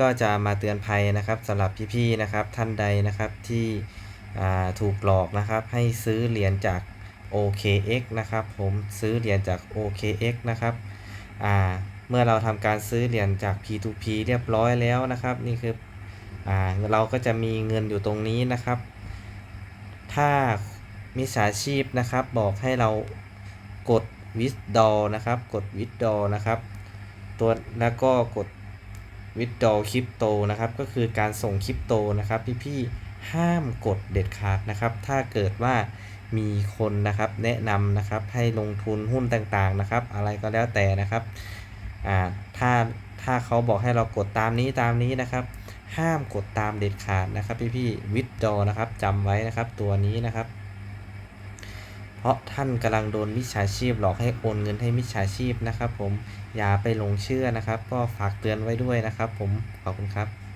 ก็จะมาเตือนภัยนะครับสำหรับพี่ๆนะครับท่านใดนะครับที่ถูกหลอกนะครับให้ซื้อเหรียญจาก OKX นะครับผมซื้อเหรียญจาก OKX นะครับเมื่อเราทำการซื้อเหรียญจาก P2P เรียบร้อยแล้วนะครับ นี่คืออเราก็จะมีเงินอยู่ตรงนี้นะครับ ถ้ามิจฉาชีพนะครับบอกให้เรากด withdraw นะครับ กด withdraw นะครับ ตัวแล้วก็กด withdraw คริปโตนะครับก็คือการส่งคริปโตนะครับพี่ๆห้ามกดเด็ดขาดนะครับ ถ้าเกิดว่ามีคนนะครับแนะนำนะครับให้ลงทุนหุ้นต่างๆนะครับ อะไรก็แล้วแต่นะครับอ่าถ้าถ้าเขาบอกให้เรากดตามนี้ตามนี้นะครับ ห้ามกดตามเด็ดขาดนะครับพี่ๆ withdraw นะครับจำไว้นะครับตัวนี้นะครับ เพราะท่านกำลังโดนมิจฉาชีพหลอกให้โอนเงินให้มิจฉาชีพนะครับ ผมอย่าไปหลงเชื่อนะครับ ก็ฝากเตือนไว้ด้วยนะครับ ผมขอบคุณครับ